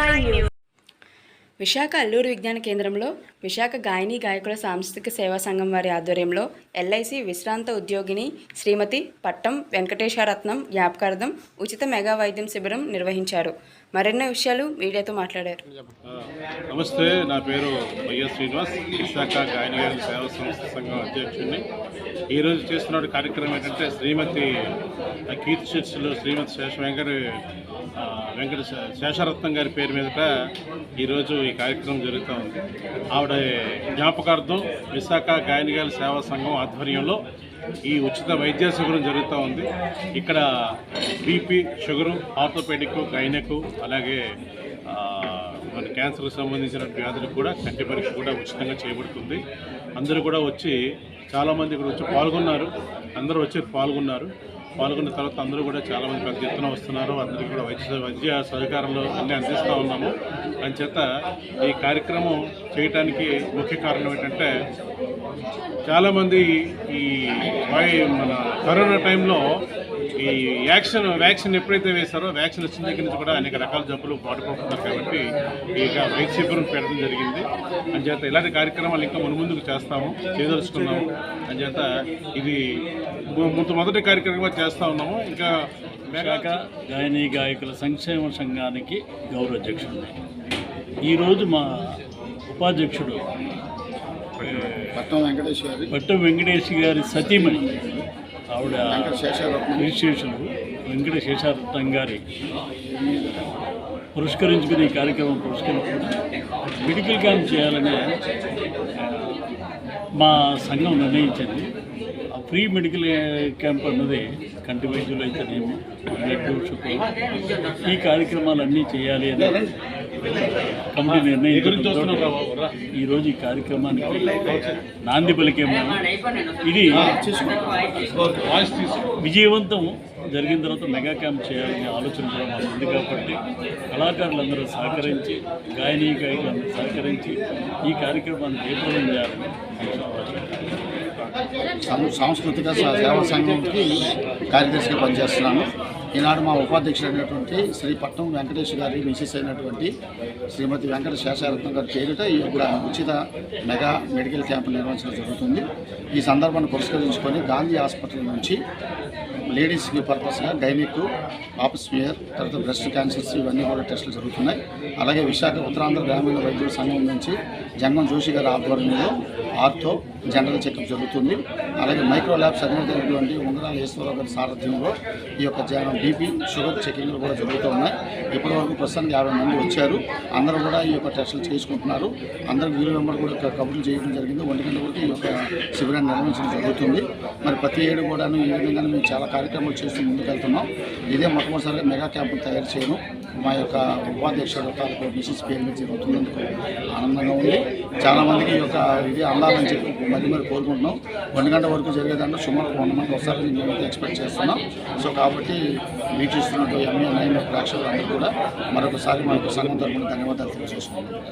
Nine news Visakha Alluri విజ్ఞాన కేంద్రంలో విశాఖ గాయని గాయకుల సాంస్కృతిక సేవా సంఘం వారి ఆధ్వర్యంలో ఎల్ఐసి విశ్రాంత ఉద్యోగిని శ్రీమతి పట్టం వెంకటేశ్వరత్నం జ్ఞాపకార్థం ఉచిత మెగా వైద్యం శిబిరం నిర్వహించారు. మరెన్నో విషయాలు మీడియాతో మాట్లాడారు. నమస్తే నా పేరు వైఎస్ శ్రీనివాస్ విశాఖ గాయని గారి సేవా సంస్థ సంఘం అధ్యక్షుడిని. ఈరోజు చేస్తున్న కార్యక్రమం ఏంటంటే శ్రీమతి కీర్తి శిష్యులు శ్రీమతి శేష వెంకట వెంకట శేషరత్నం గారి పేరు మీదట ఈరోజు ఈ కార్యక్రమం జరుగుతూ ఉంది. ఆవిడ జ్ఞాపకార్థం విశాఖ గాయన సేవా సంఘం ఆధ్వర్యంలో ఈ ఉచిత వైద్య శిబిరం జరుగుతూ ఉంది. ఇక్కడ బీపీ షుగరు ఆర్థోపెడిక్ గైనకు అలాగే మన క్యాన్సర్కి సంబంధించిన వ్యాధులకు కూడా కంటి పరీక్ష కూడా ఉచితంగా చేయబడుతుంది. అందరూ కూడా వచ్చి చాలామంది ఇక్కడ వచ్చి పాల్గొన్నారు. అందరూ వచ్చి పాల్గొన్నారు. పాల్గొన్న తర్వాత అందరూ కూడా చాలామంది పెద్ద ఎత్తున వస్తున్నారు. అందరికీ కూడా వైద్య వైద్య సహకారంలో అన్నీ అందిస్తూ ఉన్నాము. అంచేత ఈ కార్యక్రమం చేయటానికి ముఖ్య కారణం ఏంటంటే చాలామంది ఈ మన కరోనా టైంలో ఈ యాక్షన్ వ్యాక్సిన్ ఎప్పుడైతే వేశారో వ్యాక్సిన్ వచ్చిన దగ్గర నుంచి కూడా అనేక రకాల జబ్బులు పాటుపడుతున్నారు కాబట్టి ఇక వైద్య శిబిరం పెట్టడం జరిగింది. అంచేత ఇలాంటి కార్యక్రమాలు ఇంకా మును ముందుకు చేస్తాము చేయదలుచుకున్నాము. అంచేత ఇది ముందు మొదటి కార్యక్రమంగా చేస్తూ ఉన్నాము. ఇంకా విశాఖ గాయని గాయకుల సంక్షేమ సంఘానికి గౌరవ అధ్యక్షుడిని ఈరోజు మా ఉపాధ్యక్షుడు పట్నం వెంకటేష్ గారి. పట్టం వెంకటేష్ గారి సతీమణి. ఆవిడ శేషారత్నం. వెంకట శేషారత్నం గారి పురస్కరించుకుని ఈ కార్యక్రమం పురస్కరించుకుని మెడికల్ క్యాంప్ చేయాలని మా సంఘం నిర్ణయించింది. ఆ ఫ్రీ మెడికల్ క్యాంప్ అన్నది కంటి వైద్యులు అయితేనేమి ఈ కార్యక్రమాలన్నీ చేయాలి అని కమిటీ నిర్ణయించడంతో ఈరోజు ఈ కార్యక్రమానికి నాంది పలికేమో ఇది వాయిస్ విజయవంతం జరిగిన తర్వాత మెగా క్యాంప్ చేయాలనే ఆలోచన కూడా మాకు ఉంది కాబట్టి కళాకారులందరూ సహకరించి గాయనీ గాయకులందరూ సహకరించి ఈ కార్యక్రమాన్ని జయప్రదం చేయాలని సాంస్కృతిక సేవా సంఘంకి కార్యదర్శిగా పనిచేస్తున్నాను. ఈనాడు మా ఉపాధ్యక్షుడు అయినటువంటి శ్రీ పట్నం వెంకటేష్ గారి మిసెస్ అయినటువంటి శ్రీమతి వెంకట శేషారత్నం గారి పేరిట ఈ యొక్క ఉచిత మెగా మెడికల్ క్యాంప్ నిర్వహించడం జరుగుతుంది. ఈ సందర్భాన్ని పురస్కరించుకొని గాంధీ హాస్పిటల్ నుంచి లేడీస్కి పర్పస్గా గైనిక్ ఆపస్మియర్ తర్వాత బ్రెస్ట్ క్యాన్సర్స్ ఇవన్నీ కూడా టెస్టులు జరుగుతున్నాయి. అలాగే విశాఖ ఉత్తరాంధ్ర గ్రామీణ వైద్యుల సంఘం నుంచి జంగం జోషి గారి ఆధ్వర్యంలో ఆర్థో జనరల్ చెకప్ జరుగుతుంది. అలాగే మైక్రో ల్యాబ్స్ అధినేతటువంటి ఉంగరాల ఈశ్వరరావు గారి సారథ్యంలో ఈ యొక్క బీపీ షుగర్ చెకింగ్లు కూడా జరుగుతూ ఉన్నాయి. ఇప్పటివరకు ప్రస్తుతానికి యాభై మంది వచ్చారు. అందరూ కూడా ఈ యొక్క టెస్టులు చేసుకుంటున్నారు అందరూ వీరు వెంబడి కూడా కబుర్లు చేయడం జరిగింది. ఒంటి గంట వరకు ఈ యొక్క శిబిరాన్ని నిర్వహించడం జరుగుతుంది. మరి ప్రతి ఏడు కూడాను ఈ విధంగా మేము చాలా కార్యక్రమాలు చేస్తూ ముందుకెళ్తున్నాం. ఇదే మొట్టమొదటిసారిగా మెగా క్యాంపులు తయారు చేయడం మా యొక్క ఉపాధ్యక్షుడు తాలూకు మిషన్స్ పేరు మీద జరుగుతున్నందుకు ఆనందంగా ఉంది. చాలామందికి ఈ యొక్క ఇది అందాలని చెప్పి మరి మరి కోరుకుంటున్నాం. రెండు గంట వరకు జరిగేదాంట్లో సుమారు వంద మంది వస్తారని మేమైతే ఎక్స్పెక్ట్ చేస్తున్నాం. సో కాబట్టి వీక్షిస్తున్నట్టు ఎంఏ నైన్ ప్రేక్షకులందరూ కూడా మరొకసారి మా యొక్క సంఘం తరపున ధన్యవాదాలు తెలియజేసుకుంటున్నాం.